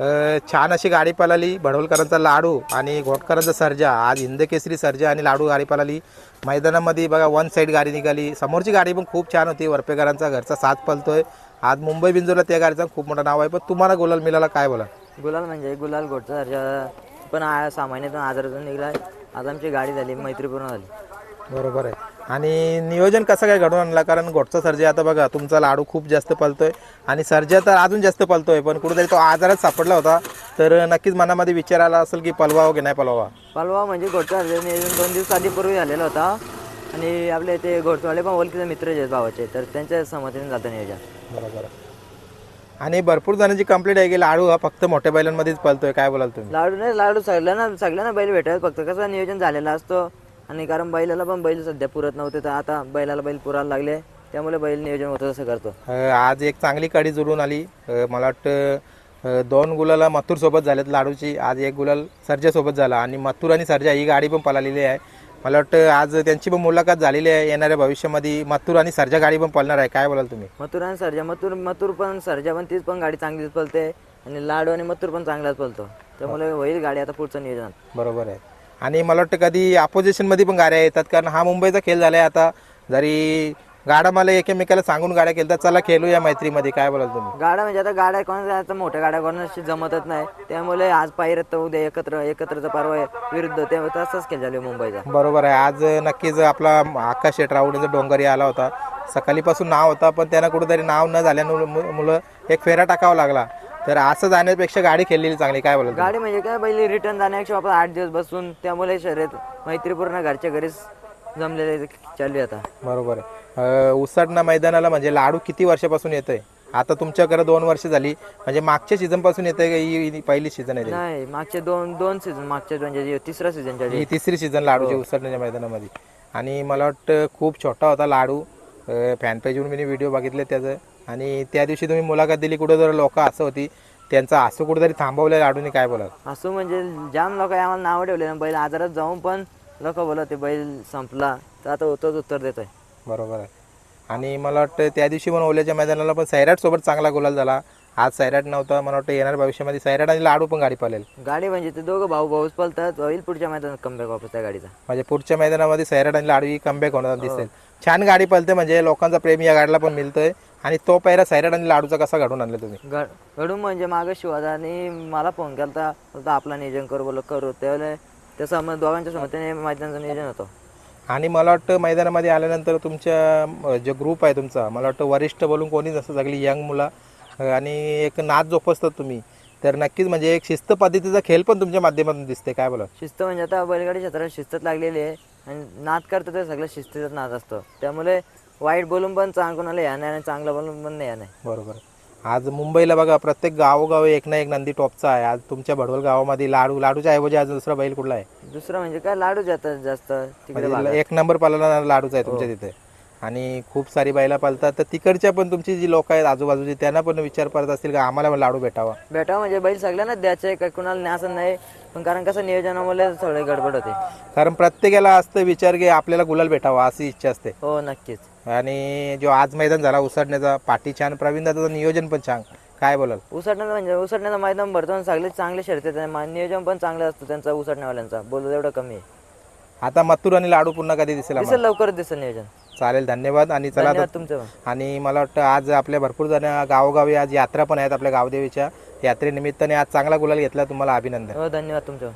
छान अशी गाडी पळाली. भडवलकरांचा लाडू आणि घोटकरांचा सर्जा. आज हिंदकेसरी सर्जा आणि लाडू गाडी पळाली. मैदानामध्ये बघा वन साईड गाडी निघाली. समोरची गाडी पण खूप छान होती. वरपेकरांचा घरचा साथ पलतोय आज मुंबई बिंजोरला त्या गाडीचा खूप मोठं नाव आहे. पण तुम्हाला गोलाल मिळाला काय बोला? गुलाल म्हणजे गुलाल गोडचा सारखा पण सामान्यातून आजारातून निघाला. आज आमची गाडी झाली मैत्रीपूर्ण झाली. बरोबर आहे. आणि नियोजन कसं काय घडून आणला? कारण गोटचा सर्जा आता बघा तुमचा लाडू खूप जास्त पलतोय आणि सर्जा तर अजून जास्त पलतोय पण कुठेतरी तो आजारात सापडला होता. तर नक्कीच मनामध्ये विचार आला असेल की पलवावं की नाही पलवावा पालवा म्हणजे घोडचा अर्ज नियोजन दोन दिवस आधीपूर्वी झालेला होता. आणि आपले ते घोडचवाले पण ओळखीचे मित्र जे भावाचे तर त्यांच्या संमतीने जातं नियोजन. बरोबर. आणि भरपूर जणांची कंप्लीट आहे की लाडू हा फक्त मोठ्या बैलांमध्येच पलतोय काय बोलाल तुम्ही? लाडू नाही लाडू सगळ्यांना सगळ्यांना बैल भेटायला फक्त कसं नियोजन झालेला असतो. आणि कारण बैलाला पण बैल सध्या पुरत नव्हते तर आता बैलाला बैल पुरायला लागले. त्यामुळे बैल नियोजन होतं तसं करतो. अ, आज एक चांगली कडी जुळून आली. अ, मला वाटतं अ, दोन गुलाला मथुर सोबत झालेत लाडूची. आज एक गुलाल सर्जा सोबत झाला. आणि मथुर आणि सर्जा ही गाडी पण पळालेली आहे. मला वाटतं आज त्यांची पण मुलाखत झालेली आहे. येणाऱ्या भविष्यामध्ये मथुर आणि सर्जा गाडी पण पळणार आहे. काय बोलाल तुम्ही? मथुर आणि सर्जा. मथुर मथुर पण सर्जा पण तीच पण गाडी चांगलीच पळते. आणि लाडू आणि मथुर पण चांगलाच पळतो. त्यामुळे होईल गाडी आता पुढचं नियोजन. बरोबर आहे. आणि मला वाटतं कधी ऑपोजिशनमध्ये पण गाड्या येतात कारण हा मुंबईचा खेळ झाला आहे आता. जरी गाडा मला एकमेकाला सांगून गाड्या केल्या चला खेळूया मैत्रीमध्ये. काय बोलाल तुम्ही? गाड्या म्हणजे आता गाड्या कोणाच्या आता मोठ्या गाड्या कोणाशी जमतच नाही. त्यामुळे आज तर उद्या एकत्र एकत्रचा पर्व विरुद्ध ते तसंच खेळ झाले मुंबईचा. बरोबर आहे. आज नक्कीच आपला आकाश शेट राऊडचा डोंगरी आला होता. सकाळीपासून नाव होता पण त्यांना कुठेतरी नाव न झाल्यानं मु- मुलं एक फेरा टाकावा लागला. तर असं जाण्यापेक्षा गाडी खेळलेली चांगली काय बोलाल तुम्ही? गाडी म्हणजे काय पहिली रिटर्न जाण्यापेक्षा आपण आठ दिवस बसून त्यामुळे शर्यत मैत्रीपूर्ण घरच्या घरीच जमलेले चालू आहे आता. बरोबर आहे. उसाटणा मैदानाला म्हणजे लाडू किती वर्षापासून येतोय? आता तुमच्याकडे दोन वर्ष झाली म्हणजे मागच्या सीझनपासून का ही ही पहिली सीझन आहे नाही मागचे दोन दोन सीझन मागच्या म्हणजे तिसरा सीझन ही तिसरी सीझन लाडूची उसरण्याच्या मैदानामध्ये. आणि मला वाटतं खूप छोटा होता लाडू. फॅन पेजवरून मी व्हिडिओ बघितले त्याचं. आणि त्या दिवशी तुम्ही मुलाखत दिली कुठं जर लोक असं होती त्यांचं असं कुठेतरी थांबवलं लाडूनी काय बोलाल असं म्हणजे जाम लोक आम्हाला नाव ठेवले बैल आजारात जाऊन पण लोक बोलत ते बैल संपला तर आता होतोच उत्तर देतोय. बरोबर आहे. आणि मला वाटतं त्या दिवशी पण ओल्याच्या मैदानाला पण सैराट सोबत चांगला गुलाल झाला. आज सैराट नव्हता मला वाटतं येणार भविष्यामध्ये सैराट आणि लाडू पण गाडी पालेल गाडी म्हणजे ते दोघं भाऊ भाऊच पळतात होईल पुढच्या मैदानात कमबॅक वापस त्या गाडीचा. म्हणजे पुढच्या मैदानामध्ये सैराट आणि लाडू ही कमबॅक होणार दिसेल. छान गाडी पळते म्हणजे लोकांचा प्रेम या गाडीला पण मिळतोय. आणि तो पहिला सैराट आणि लाडूचा कसा घडून आणला तुम्ही? घड घडून म्हणजे मागं शिवाजाने मला फोन केला होता आपला नियोजन करू बोल करू. त्यावेळेला त्याचं मग दोघांच्या समतीने मैदानाचं नियोजन होतं. आणि मला वाटतं मैदानामध्ये आल्यानंतर तुमच्या जो ग्रुप आहे तुमचा मला वाटतं वरिष्ठ बोलून कोणी नसतं सगळी यंग मुलं आणि एक नाच जोपासतात तुम्ही. तर नक्कीच म्हणजे एक शिस्त पद्धतीचा खेळ पण तुमच्या माध्यमातून दिसते काय बोला शिस्त म्हणजे आता बैलगाडी क्षेत्रात शिस्तच लागलेली आहे आणि नाद करतं ते सगळं शिस्तीचाच नाद असतो. त्यामुळे वाईट बोलून पण चांग कोणाला या नाही आणि चांगलं बोलून पण नाही या नाही बरोबर. आज मुंबईला बघा प्रत्येक गावोगावी एक ना एक नंदी टॉपचा आहे. आज तुमच्या भडवल गावामध्ये लाडू लाडूच्या ऐवजी आज दुसरा बैल कुठला आहे? दुसरं म्हणजे काय? लाडू जातात जास्त. तिकडे म्हणजे एक नंबर पाला लाडूचा आहे तुमच्या तिथे. आणि खूप सारी बैला पालतात. तर तिकडच्या पण तुमची जी लोक आहेत आजूबाजूची त्यांना पण विचार करत असतील का आम्हाला पण लाडू भेटावा? भेटावं म्हणजे बैल सगळ्यांनाच द्यायचे काय कुणाला नाही असं नाही. पण कारण कसं नियोजनामुळे थोडे गडबड होते. कारण प्रत्येकाला असतं विचार की आपल्याला गुलाल भेटावा अशी इच्छा असते. हो नक्कीच. आणि जो आज मैदान झाला उसडण्याचा पाठी छान प्रवीण दादाचं नियोजन पण छान. काय बोलाल? उसडण्याचं म्हणजे उसडण्याचं मैदान भरतो आणि सगळे चांगले शर्यत नियोजन पण चांगलं असतं त्यांचा उसडण्यावाल्यांचा बोलू एवढं कमी आहे. आता मथुर आणि लाडू पुन्हा कधी दिसेल? दिसेल लवकरच दिसेल नियोजन. चालेल धन्यवाद. आणि चला धन्यवाद तुमचं आणि मला वाटतं आज आपल्या भरपूर जण गावोगावी आज यात्रा पण आहेत आपल्या गावदेवीच्या. यात्रेनिमित्ताने आज चांगला गुलाल घेतला. तुम्हाला अभिनंदन. हो धन्यवाद तुमचं.